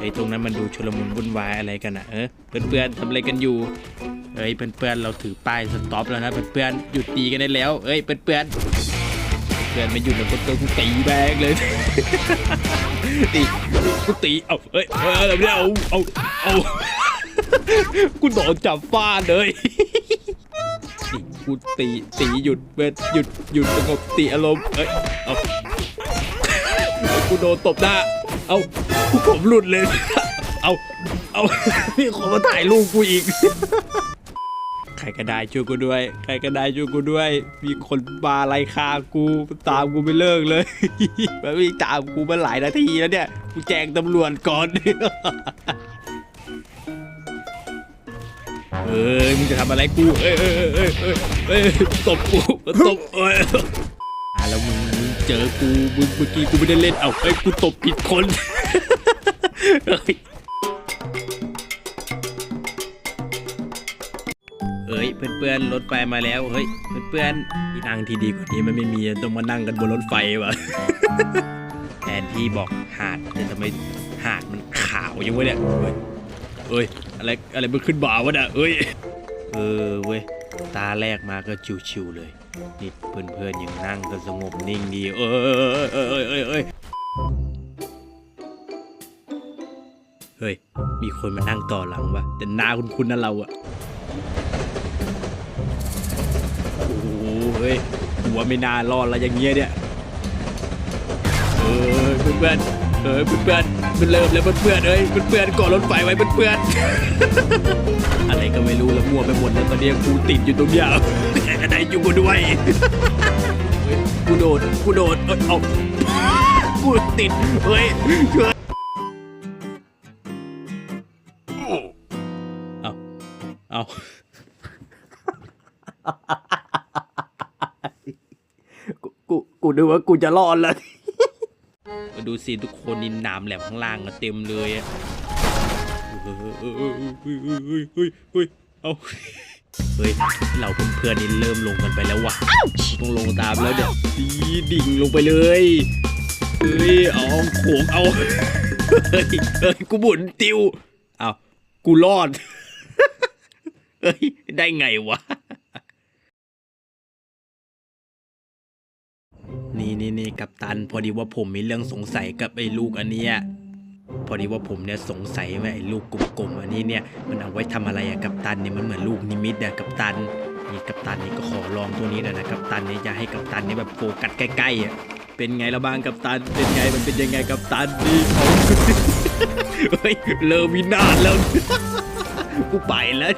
ไอ้ตรงนั้นมันดูชุลมุนวุ่นวายอะไรกันอะเออเพื่อนๆทำอะไรกันอยู่เอ้ยเพื่อนๆเราถือป้ายสต็อปแล้วนะเพื่อนๆหยุดตีกันได้แล้วเอ้ยเพื่อนๆเพื่อนไม่หยุดแล้วเพื่อนกูตีแบกเลยตีกูตีเอาเอ้ยเออแบบนี้เอาเอาเอากูโดนจับฟาดเลยนี่กูตีตีหยุดเว้ยหยุดหยุดสงบสติอารมณ์เอ้ยเอากูโดนตบหน้าเอา ผมหลุดเลย เอาเอามีคนมาถ่ายรูปกูอีก ใครก็ได้ช่วยกูด้วย ใครก็ได้ช่วยกูด้วย มีคนมาไล่ฆ่ากูตามกูไม่เลิกเลยมันวิ่งตามกูมาหลายนาทีแล้วเนี่ย กูแจ้งตำรวจก่อนเอ้ยมึงจะทำอะไรกู เอ้ยเอ้ยเอ้ยเอ้ยตบกูตบเอ้ยแล้วมึงมึงเจอกูมึงเมื่อกี้กูไม่ได้เล่นเอาเอ้กูตบผิดคน เอ้ยเพื่อนๆรถไฟมาแล้วเฮ้ยเพื่อนๆที่นั่งที่ดีกว่านี้มันไม่มีต้องมานั่งกันบนรถไฟวะแทนที่บอกหาดแต่ทำไมหาดมันขาวยังวะเนี่ยเฮ้ยเอ้ยอะไรอะไรมันขึ้นบ่าวะน่ะเอ้ยเออเว้ยตาแรกมาก็ชิวๆเลยนี่เพื่อนๆยังนั่งกันสงบนิ่งดีเอ้ยเอ้ยเอ้ยเอ้ย เฮ้ย มีคนมานั่งต่อหลังวะแต่นาคุ้นๆนะเราอะโอ้โหเฮ้ยหัวไม่น่ารอดล้วอย่างเงี้ยเนี่ยเออเพื่อนเออเพื่อนๆมันเริ่มแล้วเพื่อนเอ้ยเพื่อนๆเกาะรถไฟไว้เพื่อนอะไรก็ไม่รู้แล้วมั่วไปหมดแล้วตอนนี้กูติดอยู่ตรงเนี้ยใครก็ได้อยู่กูด้วยเฮ้ยกูโดดกูโดดเอ้ยเอากูติดเฮ้ยช่วย เอาเอากูกูกูนึกว่ากูจะรอดแล้วมาดูสิทุกคนนินหนามแหลมข้างล่างอะเต็มเลยอะเฮ้ยเฮ้ยเฮ้ยเฮ้ยเฮ้ยเฮ้ยเอาเฮ้ยเราเพื่อนๆนี่เริ่มลงกันไปแล้วว่ะต้องลงตามแล้วเดี๋ยวดีดิ่งลงไปเลยเฮ้ยเอาโขงเอาเฮ้ยเฮ้ยกูบุนติวเอา กูรอด เฮ้ย ได้ไงวะ นี่นี่นี่กัปตัน พอดีว่าผมมีเรื่องสงสัยกับไอ้ลูกอันเนี้ย พอดีว่าผมเนี่ยสงสัยว่าไอ้ลูกกลมๆอันนี้เนี่ย มันเอาไว้ทำอะไรอะกัปตันเนี่ยมันเหมือนลูกนิมิตอะกัปตัน นี่กัปตันนี่ก็ขอลองตัวนี้หน่อยนะกัปตันเนี่ยอยาให้กัปตันเนี่ยแบบโฟกัสใกล้ๆอะ เป็นไงละบ้างกับตัน เป็นไงมันเป็นยังไงกับตันนี่เขาเฮ้ยเลอวินาศแล้ว กูไปแล้ว